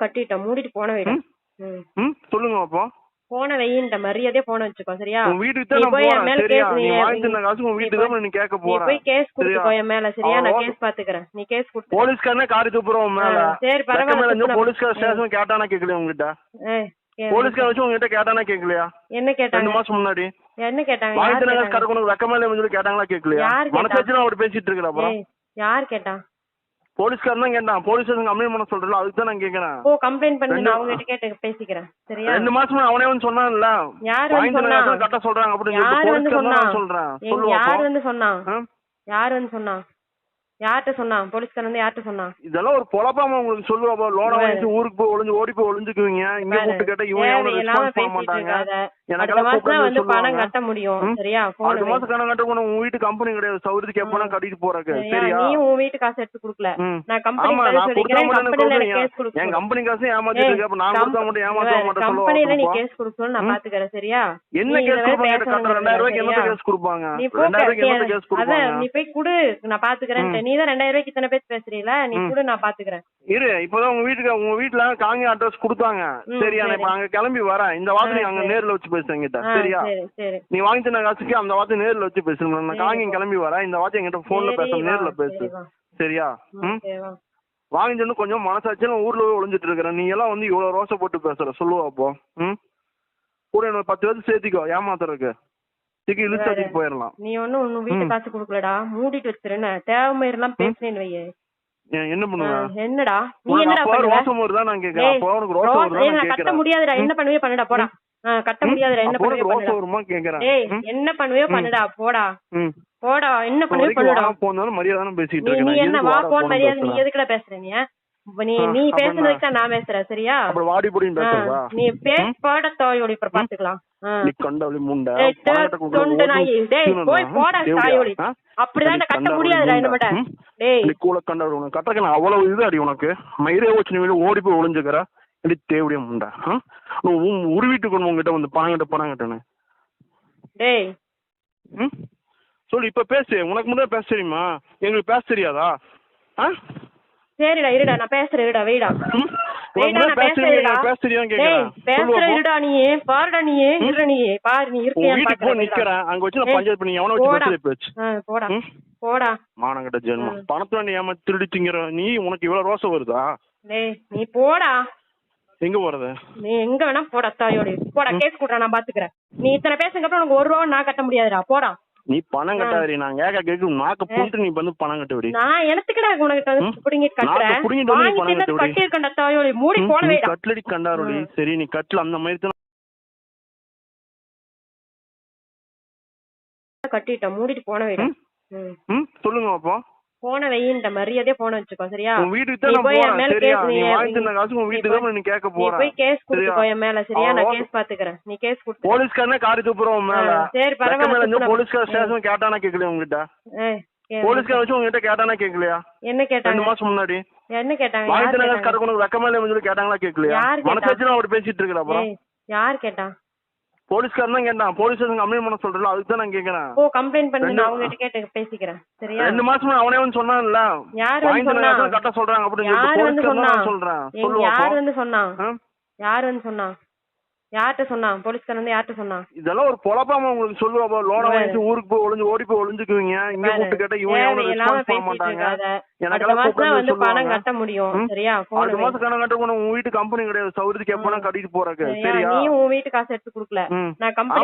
கட்டிட்டேன் மூடிட்டு போன வைடா. ம்? ம். ம். சொல்லுங்க அப்போ போன வையின்ற மரியாதையா போன வச்சுக்கோ சரியா? உன் வீட்டுக்கு தான் நீ போய் என் மேல கேஸ் நீ நீ- போய்- போய் கேஸ் சரியா? என் மேல சரியா? நான் கேஸ் பாத்துக்கிறேன். நீ கேஸ் கொடுத்து போலீஸ்காரனே காரி துப்புறோம் மேல. சரி, பரவாயில்ல. போலீஸ்கார ஸ்டேஷன் கேட்டானா கேட்கலையா உங்ககிட்ட போலீஸ்கார வச்சு உங்ககிட்ட கேட்டானா கேட்கலையா என்ன ரெண்டு கேட்டாங்க மாசம் முன்னாடி. என்ன கேட்டாங்க? வாங்கி யார் தந்த காசு கேட்டாங்க? கரெக்ட் உனக்கு வெக்க மேல சொல்லி கேட்டாங்களா கேட்கலையா யார் கேட்டா? மனசு வச்சு நான் அப்படி பேசிட்டு இருக்கிற யார் கேட்டா? போலீஸ்காரன் தான் கேட்டான். போலீஸ் ஸ்டேஷன் கம்ப்ளைண்ட் பண்ண சொல்றல அதுக்கு தான் நான் கேட்கறேன் ஓ கம்ப்ளைண்ட் பண்ணி நான் அவங்க கிட்ட கேட்டு பேசிக்கிறேன். சரியா? ரெண்டு மாசமா அவனே வந்து சொன்னான்ல. யார் வந்து சொன்னா காசு கரெக்டா சொல்றாங்க அப்படின்னு யார் வந்து சொன்னா சொல்றேன். யார் வந்து சொன்னா? யார் வந்து சொன்னா யார்கிட்ட சொன்னா? போலீஸ்காரன் வந்து யார்கிட்ட சொன்னா? இதெல்லாம் ஒரு பொழப்பாம உங்களுக்கு சொல்லுவாப்பா லோனை. வாங்கிட்டு ஊருக்கு போய் ஒளிஞ்சு ஓடி போய் ஒளிஞ்சுக்குவீங்க. இங்க. கூப்பிட்டு கேட்டா இவன் எவனும் ரெஸ்பான்ஸ் பண்ண மாட்டாங்க? கூப்பிட்டு வந்து பணம். கட்ட முடியும்? சரியா? அடுத்த மாசம் கணக்கு கட்ட உன் வீட்டு கம்பெனி கிடையாது. சௌகரியத்துக்கு எப்பனா கட்டிட்டு போறக்கு. சரியா? நீ உன் வீட்டு காசு எடுத்து குடுக்கல. நான் கம்பெனி கொடுத்தா சொல்லிக்கிறேன். கம்பெனில எனக்கு கேஸ் என் கொடுக்கணும் கம்பெனி காசு ஏமாத்திட்டு இருக்க. அப்ப நான் கொடுத்தா மட்டும் ஏமாத்த மாட்டேன் கம்பெனில நீ சொல்லுவா கேஸ் கொடுக்கணும் நான் பாத்துக்கிறேன். சரியா? என்ன கேஸ் கொடுப்பாங்க? பேசணும் கட்ட ரெண்டாயிரம் ரூபாய்க்கு சரியா? என்ன கேஸ் கொடுப்பாங்க? நீ போ ரெண்டாயிரம் ரூபாய்க்கு என்ன கேஸ் கொடுப்பாங்க? நீ போய் குடு. நான் பாத்துக்கிறேன் நீ தான் ரெண்டாயிரம் ரூபாய்க்கு இத்தனை பேர் பேசுறீல நீ குடு நான் பாத்துக்கிறேன். இரு இப்பதான் உங்க வீட்டுக்கு உங்க வீட்டுல காங்கி அட்ரஸ் கொடுத்தாங்க. சரியா நான். இப்ப அங்க கிளம்பி வரேன். இந்த வார்த்தை நீ அங்க. நேர்ல வச்சு பேசுறேன் கிட்ட சரியா? சரி சரி. நீ வாங்கி தந்த காசுக்கு அந்த வார்த்தை நேர்ல வச்சு பேசணும் நான் காங்கி. கிளம்பி வரேன். இந்த வார்த்தை என்கிட்ட போன்ல பேச நேர்ல பேசு. சரியா? ம், ம்? சரி, வா. வாங்கி சொன்னு கொஞ்சம் மனசாச்சுன்னு ஊர்ல போய் ஒளிஞ்சிட்டு இருக்கிற நீ எல்லாம் வந்து இவ்வளவு ரோசை போட்டு பேசுற. சொல்லுவா அப்போ. ம்? கூட எனக்கு பத்து பேருக்கு சேர்த்திக்கோ. ஏமாத்துறதுக்கு. திக்கி இழுத்து. வச்சுட்டு போயிடலாம் நீ ஒண்ணும் உன் வீட்டு. காசு குடுக்கலடா. மூடிட்டு வச்சிருன தேவைமை எல்லாம் பேசுனேன்னு வையே. என்ன பண்ணுவ? ஆ, என்னடா? நீ என்னடா பண்ணுவ? ரோசம் வருதா நான் கேக்குறேன். வருதா நான் கட்ட முடியாதுடா. என்ன பண்ணுவியோ பண்ணுடா போடா. கட்ட முடியாதுடா. என்ன ரோசம் வருமா கேக்குறேன். ம்? என்ன பண்ணுவியோ பண்ணுடா. போடா. போடா. என்ன வரைக்கும் பண்ணுடா. போனாலும் மரியாதை பேசிட்டு நீ இருக்கேன். நீ நான் என்ன வா போன் மரியாதை நீ? எதுக்குடா பேசுற நீ நீ நீ பேசுனதுக்கு தான் நான் பேசுறேன் சரியா? அப்புறம் வாடி பொடின்னு ஆ, பேசுறதா நீ பேஸ் போட தோயோடி இப்ப பாத்துக்கலாம். நீ கண்டவளி முண்டை? தொண்டு நாயி. டேய், போய். போடா? தாயோடி. அப்படிதான் கட்ட கண்டவளி முடியாதுடா ம்? டேய். நீ கூட கண்டவளி உனக்கு கட்டக்கு நான் அவ்வளவு இது அடி உனக்கு. மயிரே வச்சு நீ ஓடி போய் ஒளிஞ்சுக்கிற. இப்படி தேவடியா முண்டை? நீ உருவிட்டு கொண்டு உங்ககிட்ட வந்து பணம் கிட்ட பணம் கிட்டனு. டேய். சொல்லு இப்ப பேசு. உனக்கு முதல்ல பேச தெரியுமா? எங்களுக்கு பேச தெரியாதா? ஆ? சரிடா இருடா நான் பேசுறேன் இருடா வெயிடா. வெயிடா நான் பேசுறேன் இருடா. நீ பாருடா நீ இருடா நீ பாரு நீ உன் இருக்கியான்னு வீட்டுக்கு பாக்குறேன் நிக்கிறேன் அங்க வச்சு நான் ஏய், பஞ்சாயத்து பண்ணி எவனை வச்சு போடா. பேச்சு போடா. மானங்கட்ட ஜென்மம். பணத்துல நீ ஏமா திருடி திங்கிற நீ உனக்கு இவ்வளவு ரோசம் வருதா? டேய் நீ போடா. எங்க போறது? நீ எங்க வேணா போடா தாயோடி. போடா கேஸ் குடுறா நான் பாத்துக்கிறேன். நீ இத்தனை பேசுங்க அப்புறம் உனக்கு ஒரு ரூபா நான் கட்ட முடியாதுடா. போடா. நீ பணம் கட்டாதடி நான் கேட்க கேட்க நாக்க புண்டு நீ வந்து பணம் கட்ட விடி நான் எனத்துக்குடா உனக்கு? பிடிங்கி கட்டுறேன். வந்து நீ பணம் தின்னு கட்டு இருக்கண்டா தாயோடி மூடி போன நீ வைடா கட்லடி கண்டாரோடி. சரி நீ கட்ல அந்த மாதிரி தான். கட்டிட்டேன் மூடிட்டு போன வைடா. ம்? ம். ம் சொல்லுங்க அப்போ போன வையின்ற மரியாதையா போன வச்சுக்கோ சரியா? நீ போய் என் மேல கேஸ் நீ போய்- கேஸ்? என் மேல சரியா? நான் கேஸ் பாத்துக்கிறேன். நீ கேஸ் கொடுத்து போலீஸ்காரனே காரி துப்புறோம் மேல. சரி, பரவாயில்ல. போலீஸ்கார ஸ்டேஷன் கேட்டானா கேட்கலையா உங்ககிட்ட போலீஸ்கார வச்சு உங்ககிட்ட கேட்டானா கேட்கலையா? என்ன ரெண்டு கேட்டாங்க மாசம் முன்னாடி. என்ன கேட்டாங்க? வாங்கி யார் தந்த காசு கேட்டாங்க? கரெக்ட் உனக்கு வெக்க மேல சொல்லி கேட்டாங்களா கேட்கலையா? யார் கேட்டா? மனசு வச்சு நான் அப்படி பேசிட்டு இருக்கிற அப்புறம். யார் கேட்டா? போலீஸ்காரன் தான் கேட்டான். போலீஸ் ஸ்டேஷன் கம்ப்ளைண்ட் பண்ண சொல்றல அதுக்கு தான் நான் கேக்குறேன். ஓ கம்ப்ளைண்ட் பண்ணி நான் அவங்க கிட்ட கேட்டு பேசிக்கிறேன். சரியா? ரெண்டு மாசமா அவனே வந்து சொன்னான்ல. யார் வந்து சொன்னா கரெக்டா சொல்றாங்க அப்படின்னு யார் வந்து சொன்னா சொல்றேன். யார். வந்து சொன்னா? யார் வந்து சொன்னா யார்கிட்ட சொன்னா போலீஸ்காரன் வந்து யார்கிட்ட சொன்னா இதெல்லாம் ஒரு பொழப்பாம உங்களுக்கு சொல்லுவா லோனை. வாங்கிட்டு ஊருக்கு போய் ஒளிஞ்சு ஓடி போய் ஒளிஞ்சுக்குவீங்க. இங்க. கூப்பிட்டு கேட்டா இவன் தேவையில்லாம ரெஸ்பான்ஸ் பண்ண மாட்டாங்க? பணம். கட்ட முடியும்? சரியா? அடுத்த மாசம் கணக்கு கட்ட உன் வீட்டு கம்பெனி கிடையாது. சௌகரியத்துக்கு எப்பனா கட்டிட்டு போறக்கு. சரியா? நீ உன் வீட்டு காசு எடுத்து குடுக்கல. நான் கம்பெனி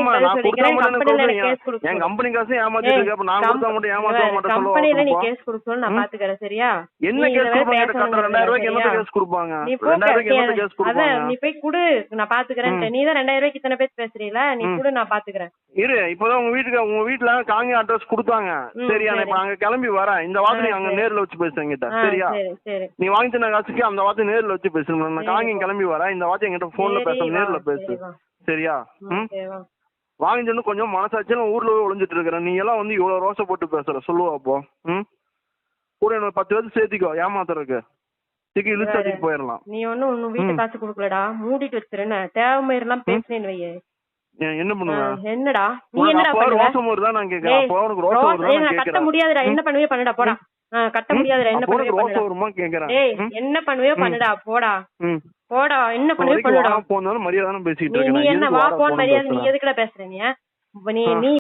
என் காசு ஏமாத்திட்டு இருக்க அப்ப நான் கொடுத்தா மட்டும் ஏமாத்த மாட்டேன் கம்பெனில நீ கேஸ் கொடுக்கணும் நான்? பாத்துக்கிறேன். சரியா? என்ன கேஸ் கொடுப்பாங்க பேசணும் கட்ட ரெண்டாயிரம் ரூபாய்க்கு சரியா? என்ன கேஸ் கொடுப்பாங்க? நீ போ ரெண்டாயிரம் ரூபாய்க்கு என்ன கேஸ் கொடுப்பாங்க? நீ போய் குடு. நான் பாத்துக்கிறேன். நீ தான் ரெண்டாயிரம் ரூபாய்க்கு இத்தனை பேர் பேசுறீல? நீ. குடு நான் பாத்துக்கிறேன். இரு இப்பதான் உங்க வீட்டுக்கு உங்க வீட்டுல காங்கி அட்ரஸ் கொடுத்தாங்க. சரியா? நான் அங்க கிளம்பி வரேன். இந்த வார்த்தை நீ ஆ, அங்க. நேர்ல வச்சு ஆ, சரியா? சரி சரி. நீ வாங்கி தந்த காசுக்கு அந்த வார்த்தை நேர்ல வச்சு பேசணும் நான். காங்கி கிளம்பி வரேன். இந்த வார்த்தை என்கிட்ட போன்ல பேச நேர்ல பேசு. சரியா? ம். வாங்கி சொன்னு கொஞ்சம் மனசாச்சுன்னு ஊர்ல போய் ஒளிஞ்சிட்டு இருக்கிற. நீ எல்லாம் வந்து இவ்வளவு ரோசை போட்டு பேசுற. சொல்லுவா அப்போ. ம்? கூட எனக்கு பத்து பேருக்கு சேர்த்திக்கோ. ஏமாத்துறதுக்கு. திக்கி இழுத்து போயிடலாம். நீ உன் வீட்டு. காசு குடுக்கலடா. மூடிட்டு வச்சிருன தேவைமை எல்லாம் பேசுனேன்னு வையே. என்ன பண்ணுவ? என்னடா? நீ என்னடா அப்போ பண்ணுவ? ரோசம் வருதா நான் கேக்குறேன். ஏய், அப்போ உனக்கு ரோசம் ரோஸ் வருதா ஏய், நான் நான் கட்ட முடியாதுடா. என்ன பண்ணுவே பண்ணுடா போடா. கட்ட முடியாதுடா. என்ன பண்ணுவே உனக்கு ரோசம் பண்ணுடா. வருமா கேக்குறேன். ஏய் ம்? என்ன பண்ணுவே பண்ணுடா போடா. போடா என்ன பண்ணுவே பண்ணுடா. போனாலும் மரியாதை பேசிட்டு இருக்கேன். நீ என்ன வா போன் மரியாதை நீ? எதுக்குடா பேசுற. நீ